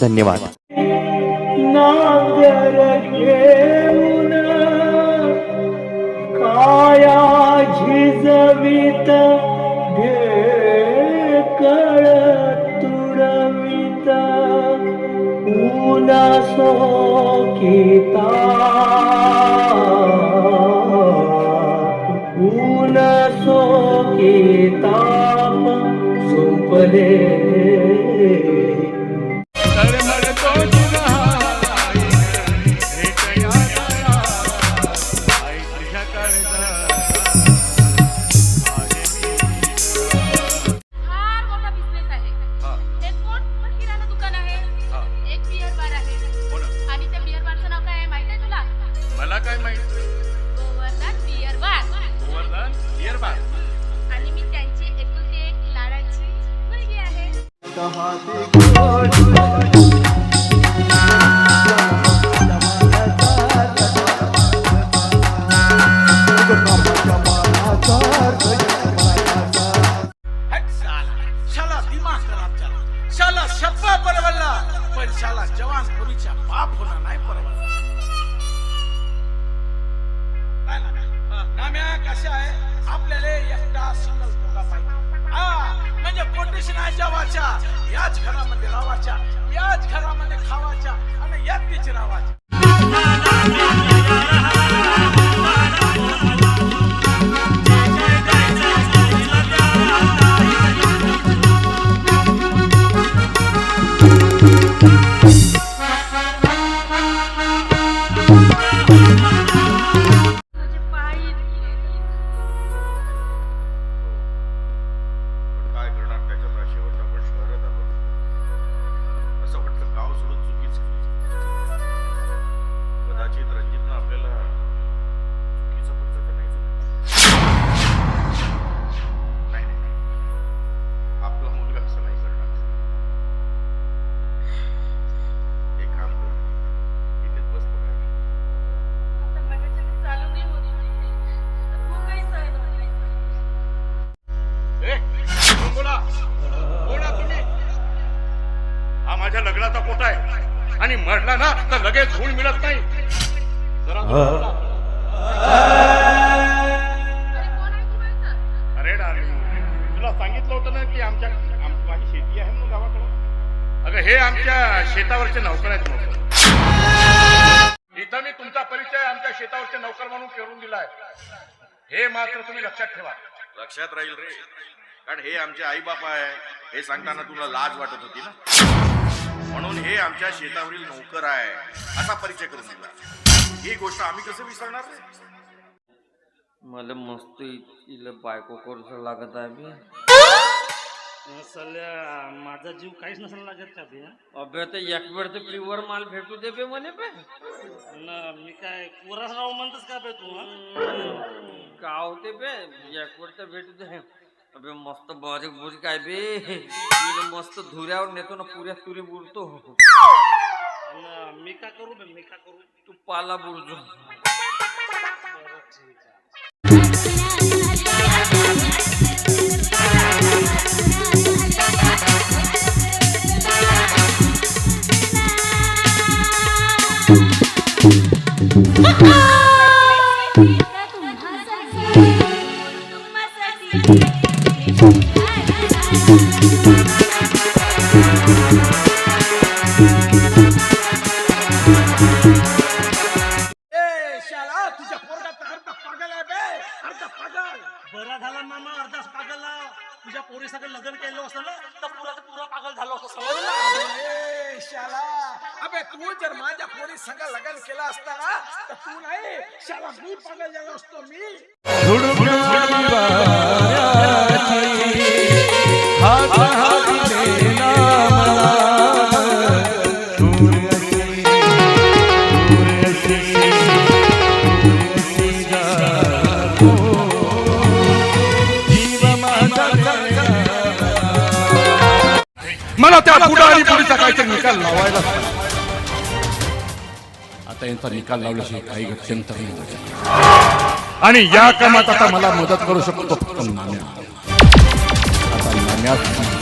धन्यवाद. काया झिजवित कळ तुडवित ऊना सोकिता कशा आहे? आपल्याला एकटा सिंगल पोगा पाहिजे? म्हणजे पोटेशनाच्या वाच्या याच घरामध्ये रावाच्या याच घरामध्ये खावाच्या आणि एकटीच तिची रावाच्या कोण बोला तुम्ही? हा माझ्या लग्नाचा पोटा आहे. आणि मरला ना तर लगेच धूळ मिळत नाही. जरा बोला. अरे कोण आहे तू बाईचं? अरे डार्लिंग तुला सांगितलं होतं ना की आमच्या आम- माझी शेती आहे म्हणून गावाकडं? अगं हे आमच्या शेतावरचे नौकर आहेत नौकर इथं मी तुमचा परिचय आमच्या शेतावरचे नौकर म्हणून करून दिलाय. हे मात्र तुम्ही लक्षात ठेवा. लक्षात राहील रे. कारण हे आमचे आई बाप आहे. हे सांगताना तुला लाज वाटत होती ना? म्हणून हे आमच्या शेतावरील नोकर आहे. असा परिचय करून दिला. ही गोष्ट आम्ही कसं विसरणार रे? मला मस्त इथलं बायको करूच लागत आहे बे. सल्या माझा जीव काहीच नसेल लागत का बे अबे तर एक वेळ तर प्युअर माल भेटू दे बे म्हणे बे. न मी काय कोरास राव म्हणतस का बे तू? का होते बे? एक वेळ तर भेटू दे. अबे मस्त बारीक बुरीक आहे बे इथं मस्त धुऱ्यावर नेतो ना पुऱ्या तुरी बुडतो न मी का करू बे मी का करू? तू पाला बुडतो ए शाला तुझ्या पोरगात अर्धा पागल बरा झाला मामा अर्धाच पागल तुझ्या पोरी सगळं लग्न केलं असतं ना तर पुराचं पुरा पागल झालो असतं समजलं ए शाला अबे तू जर माझ्या पोरी सगळं लग्न केलं असता ना तर तू नाही शाला मी पागल झालो असतो मी निकाल लावायला आता यांचा निकाल लावल्याशिवाय काही नाही आणि या कामात आता मला मदत करू शकतो फक्त नाण्या आता नाण्यात